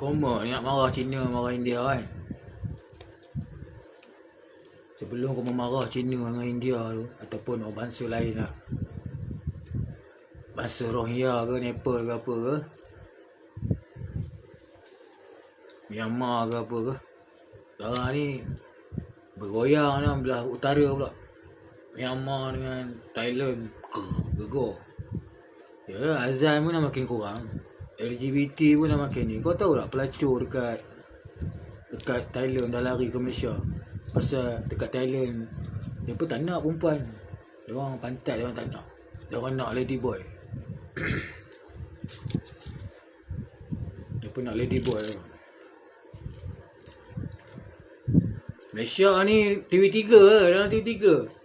Koma ni nak marah Cina, marah India kan. Sebelum kau marah Cina dengan India tu ataupun orang bangsa lain lah. Bangsa Rohingya ke Nepal ke apa ke. Myanmar ke apa ke. Sekarang ni bergoyang lah belah utara pula. Myanmar dengan Thailand. Gegar. Ya, azan pun dah makin kurang. LGBT pun dah makin ni. Kau tahu tak pelacur dekat dekat Thailand dah lari ke Malaysia. Pasal dekat Thailand dia pun tak nak perempuan. Dia orang pantat dia orang tak nak. Dia orang nak lady boy. dia pun nak lady boy. Malaysia ni TV3 ke dalam TV3.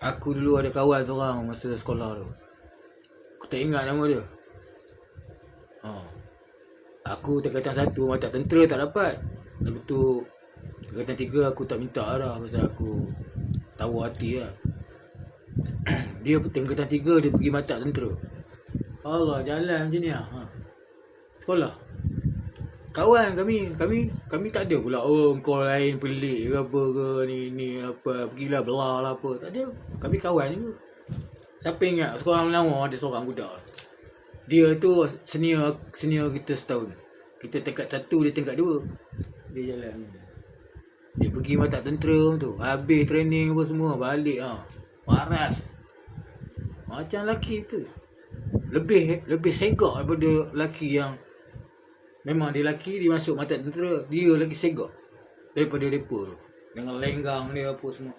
Aku dulu ada kawan tu orang masa sekolah tu. Aku tak ingat nama dia. Ha. Aku tingkatan satu mata tentera tak dapat. Lepas tu tingkatan tiga aku tak minta lah pasal aku tahu hati lah. dia tingkatan tiga dia pergi mata tentera. Allah jalan macam ni lah. Ha. Sekolah. Kawan kami, kami kami tak ada pula oh kau lain pelik ke apa ke ni ni apa pergilah belah lah apa. Tak ada. Kami kawan je. Siapa ingat sekolah menawar ada seorang budak. Dia tu senior senior kita setahun. Kita tingkat satu, dia tingkat dua. Dia jalan. Dia pergi mata tentera tu. Habis training apa semua. Balik ha. Waras. Macam lelaki tu. Lebih lebih segak daripada lelaki yang Memang dia lelaki dia masuk mata tentera. Dia lagi segak. Daripada mereka tu. Dengan lenggang dia apa semua.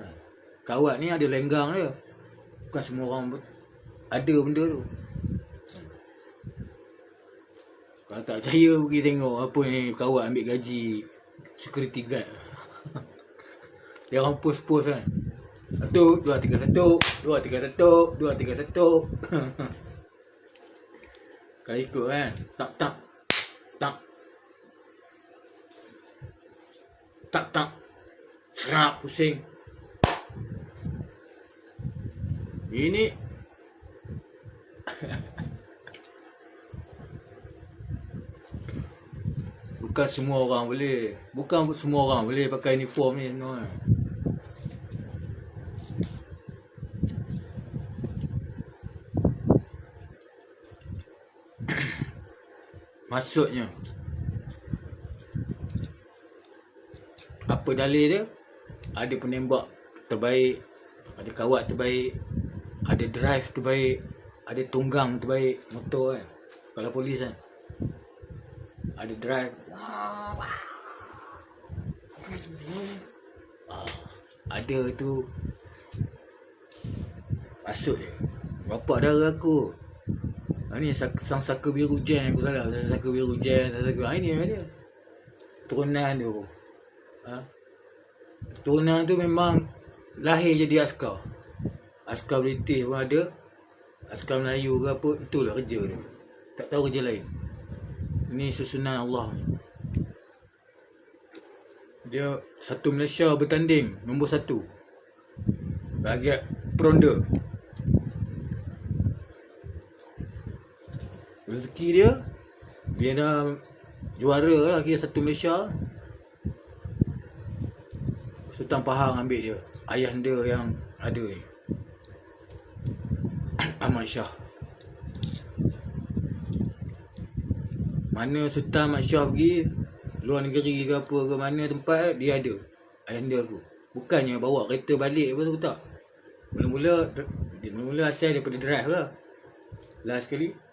Ha. Kawat ni ada lenggang dia. Bukan semua orang ada benda tu. Kalau tak percaya pergi tengok apa ni kawat ambil gaji security guard. Dia orang post-post kan. Satu, dua, tiga, satu. Dua, tiga, satu. Dua, tiga, satu. Kau ikut kan. Tak, tak. Tak. Tak, tak. Serap pusing. Ini Bukan semua orang boleh Bukan semua orang boleh pakai uniform ni no. Maksudnya Apa dalil dia? Ada penembak terbaik Ada kawat terbaik Ada drive terbaik Ada tunggang terbaik Motor kan? Kalau polis kan? Ada drive. Ada tu. Masuk dia Bapak dara aku Ha, ni sang saka biru jen aku salah. Sang saka biru jen, sang saka. Ha, ini dia. Turunan dia. Ha? Turunan tu memang lahir jadi askar. Askar British pun ada. Askar Melayu ke apa, itulah kerja dia. Tak tahu kerja lain. Ini susunan Allah ni. Dia satu Malaysia bertanding nombor satu. Bahagian peronda. Rezeki dia Dia dah Juara lah Kira satu Malaysia. Sultan Pahang ambil dia Ayah dia yang ada ni. Ahmad Shah. Mana Sultan Ahmad Shah pergi Luar negeri ke apa ke mana tempat Dia ada. Ayah dia tu Bukannya bawa kereta balik apa tu tak. Mula-mula Mula-mula asal daripada drive lah. Last sekali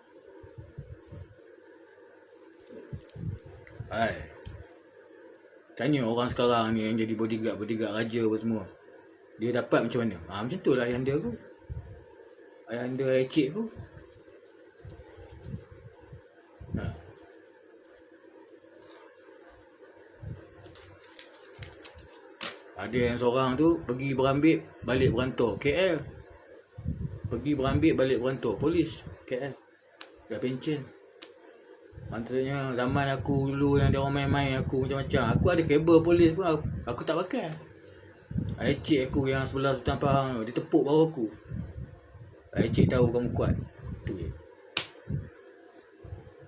Hai. Tanya orang sekarang ni yang jadi bodyguard, bodyguard raja apa semua. Dia dapat macam mana? Ha, macam tu lah ayah dia tu. Ayah dia lecek tu. Ha. Ada yang seorang tu pergi berambik balik berantau KL. Pergi berambik balik berantau polis KL. Dah pencen. Maksudnya zaman aku dulu yang dia orang main-main aku macam-macam. Aku ada kabel polis pun aku, aku tak pakai. Air cik aku yang sebelah Sultan Pahang tu, dia tepuk bawah aku. Air cik tahu kamu kuat. Tu je.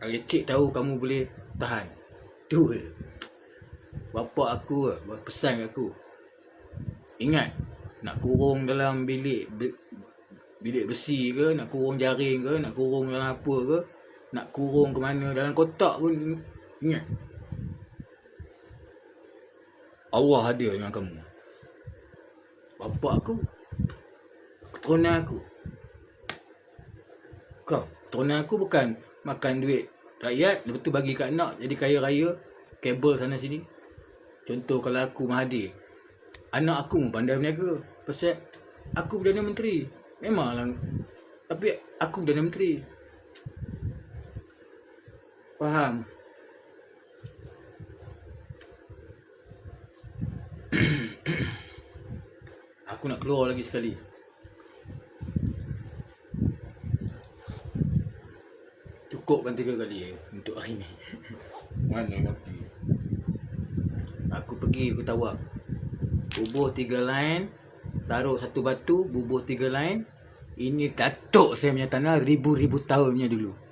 Air cik tahu kamu boleh tahan. Tu je. Bapak aku pesan kat aku. Ingat, nak kurung dalam bilik bi- bilik besi ke, nak kurung jaring ke, nak kurung dalam apa ke, nak kurung ke mana dalam kotak pun ingat. Allah ada dengan kamu. Bapak aku, keturunan aku. Kau, keturunan aku bukan makan duit rakyat, lepas tu bagi kat anak jadi kaya raya, kabel sana sini. Contoh kalau aku Mahathir, anak aku pandai berniaga. Pasal aku Perdana Menteri. Memanglah. Tapi aku Perdana Menteri. Faham? aku nak keluar lagi sekali. Cukupkan tiga kali eh, untuk hari ni. Mana mati. Aku pergi aku tawak. Bubuh tiga line, taruh satu batu, bubuh tiga line. Ini datuk saya punya tanah ribu-ribu tahun punya dulu.